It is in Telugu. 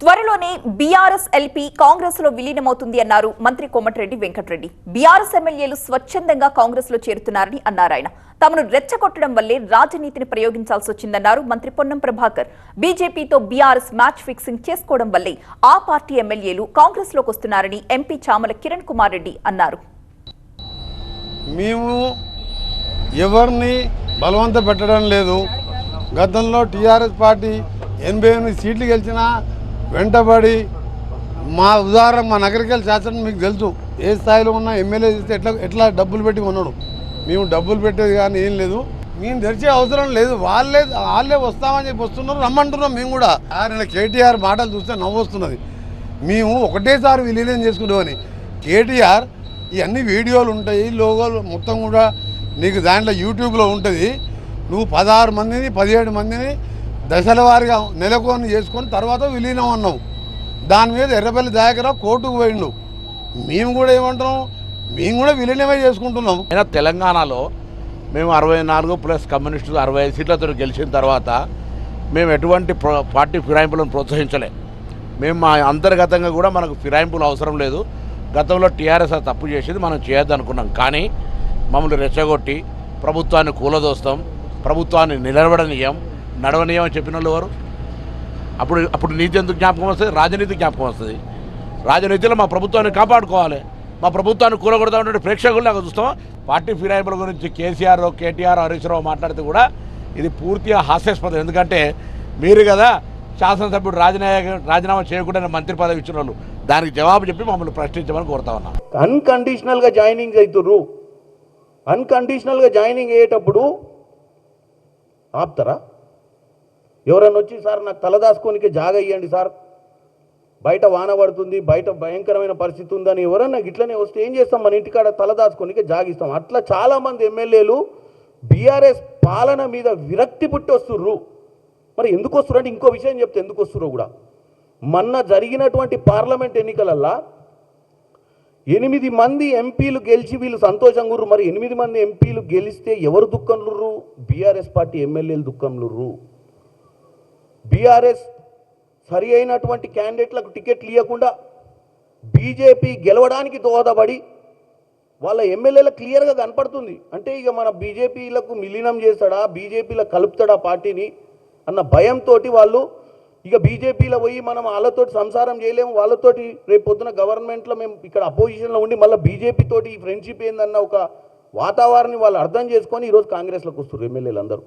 త్వరలోనే బీఆర్ఎస్ ఎల్పీ కాంగ్రెస్లో విలీనమవుతుంది అన్నారు మంత్రి కోమటిరెడ్డి వెంకటరెడ్డి. బీఆర్ఎస్ ఎమ్మెల్యేలు స్వచ్ఛందంగా కాంగ్రెస్లో చేరుతున్నారని అన్నారాయన తమను రెచ్చగొట్టడం వల్లే రాజనీతిని ప్రయోగించాల్సి వచ్చిందన్నారు మంత్రి పొన్నం ప్రభాకర్. బీజేపీతో బీఆర్ఎస్ మ్యాచ్ ఫిక్సింగ్ చేసుకోవడం వల్లే ఆ పార్టీ ఎమ్మెల్యేలు కాంగ్రెస్లోకి వస్తున్నారని ఎంపీ చామల కిరణ్ కుమార్ రెడ్డి అన్నారు. మేము ఎవరిని బలవంత పెట్టడం లేదు. గతంలో టీఆర్ఎస్ పార్టీ ఎనభై ఎనిమిది సీట్లు గెలిచినా వెంటబడి మా ఉదాహరణ మా నగరికల్ శాసనం మీకు తెలుసు. ఏ స్థాయిలో ఉన్న ఎమ్మెల్యే చేస్తే ఎట్లా ఎట్లా డబ్బులు పెట్టి కొన్నాడు. మేము డబ్బులు పెట్టేది కానీ ఏం లేదు. మేము తెరిచే అవసరం లేదు. వాళ్ళే వాళ్ళే వస్తామని చెప్పి వస్తున్నారు రమ్మంటున్నాం మేము కూడా. ఆయన కేటీఆర్ మాటలు చూస్తే నవ్వు వస్తున్నది. మేము ఒకటేసారి విలీనం చేసుకుంటామని కేటీఆర్ ఇవన్నీ వీడియోలు ఉంటాయి లోగోలు మొత్తం కూడా నీకు దాంట్లో యూట్యూబ్లో ఉంటుంది. నువ్వు పదహారు మందిని పదిహేడు మందిని దశల వారిగా నెలకొని చేసుకొని తర్వాత విలీనం అన్నావు. దాని మీద ఎర్రపల్లి దయాకరావు కోర్టుకు పోయిండు. మేము కూడా ఏమంటున్నాం? మేము కూడా విలీనమే చేసుకుంటున్నాం. అయినా తెలంగాణలో మేము అరవై నాలుగు ప్లస్ కమ్యూనిస్టులు అరవై ఐదు సీట్లతో గెలిచిన తర్వాత మేము ఎటువంటి పార్టీ ఫిరాయింపులను ప్రోత్సహించలే. మేము మా అంతర్గతంగా కూడా మనకు ఫిరాయింపులు అవసరం లేదు. గతంలో టీఆర్ఎస్ తప్పు చేసేది మనం చేయొద్దనుకున్నాం కానీ మమ్మల్ని రెచ్చగొట్టి ప్రభుత్వాన్ని కూలదోస్తాం ప్రభుత్వాన్ని నిలబడనీయం నడవనీయమని చెప్పిన వాళ్ళు ఎవరు? అప్పుడు అప్పుడు నీతి ఎందుకు జ్ఞాపకం వస్తుంది? రాజనీతి జ్ఞాపకం వస్తుంది. రాజనీతిలో మా ప్రభుత్వాన్ని కాపాడుకోవాలి. మా ప్రభుత్వాన్ని కూలగొడతామంటే ప్రేక్షకులు నాకు చూస్తాం. పార్టీ ఫిరాయింపుల గురించి కేసీఆర్ కేటీఆర్ హరీష్ రావు మాట్లాడితే కూడా ఇది పూర్తిగా హాస్యాస్పదం. ఎందుకంటే మీరు కదా శాసనసభ్యుడు రాజీనామా రాజీనామా చేయకుండా మంత్రి పదవి ఇచ్చిన వాళ్ళు దానికి జవాబు చెప్పి మమ్మల్ని ప్రశ్నించమని కోరుతా ఉన్నా. అన్కండిషనల్గా జాయినింగ్ అవుతుర్రు అన్కండిషనల్గా జాయినింగ్ అయ్యేటప్పుడు ఆపుతారా? ఎవరన్నా వచ్చి సార్ నాకు తలదాసుకోనికి జాగ ఇవ్వండి సార్. బయట వాన పడుతుంది బయట భయంకరమైన పరిస్థితి ఉందని ఎవరన్నా ఇట్లనే వస్తే ఏం చేస్తాం? మన ఇంటికాడ తలదాచుకోనికి జాగిస్తాం అట్లా చాలామంది ఎమ్మెల్యేలు బీఆర్ఎస్ పాలన మీద విరక్తి పుట్టి వస్తుర్రు. మరి ఎందుకు వస్తుర్రు అంటే ఇంకో విషయం చెప్తే ఎందుకు వస్తుర్రు కూడా. మొన్న జరిగినటువంటి పార్లమెంట్ ఎన్నికలల్లా ఎనిమిది మంది ఎంపీలు గెలిచి వీళ్ళు సంతోషం గుర్రు మరి ఎనిమిది మంది ఎంపీలు గెలిస్తే ఎవరు దుఃఖంలుర్రు బీఆర్ఎస్ పార్టీ ఎమ్మెల్యేలు దుఃఖంలుర్రు బీఆర్ఎస్ సరి అయినటువంటి క్యాండిడేట్లకు టికెట్లు ఇవ్వకుండా బీజేపీ గెలవడానికి దోహదపడి వాళ్ళ ఎమ్మెల్యేల క్లియర్గా కనపడుతుంది. అంటే ఇక మన బీజేపీలకు మిలీనం చేస్తాడా బీజేపీలో కలుపుతాడా పార్టీని అన్న భయంతో వాళ్ళు ఇక బీజేపీలో పోయి మనం వాళ్ళతోటి సంసారం చేయలేము వాళ్ళతోటి రేపు పొద్దున గవర్నమెంట్లో మేము ఇక్కడ అపోజిషన్లో ఉండి మళ్ళీ బీజేపీ తోటి ఈ ఫ్రెండ్షిప్ ఏందన్న ఒక వాతావరణం వాళ్ళు అర్థం చేసుకొని ఈరోజు కాంగ్రెస్లోకి వస్తారు ఎమ్మెల్యేలు అందరూ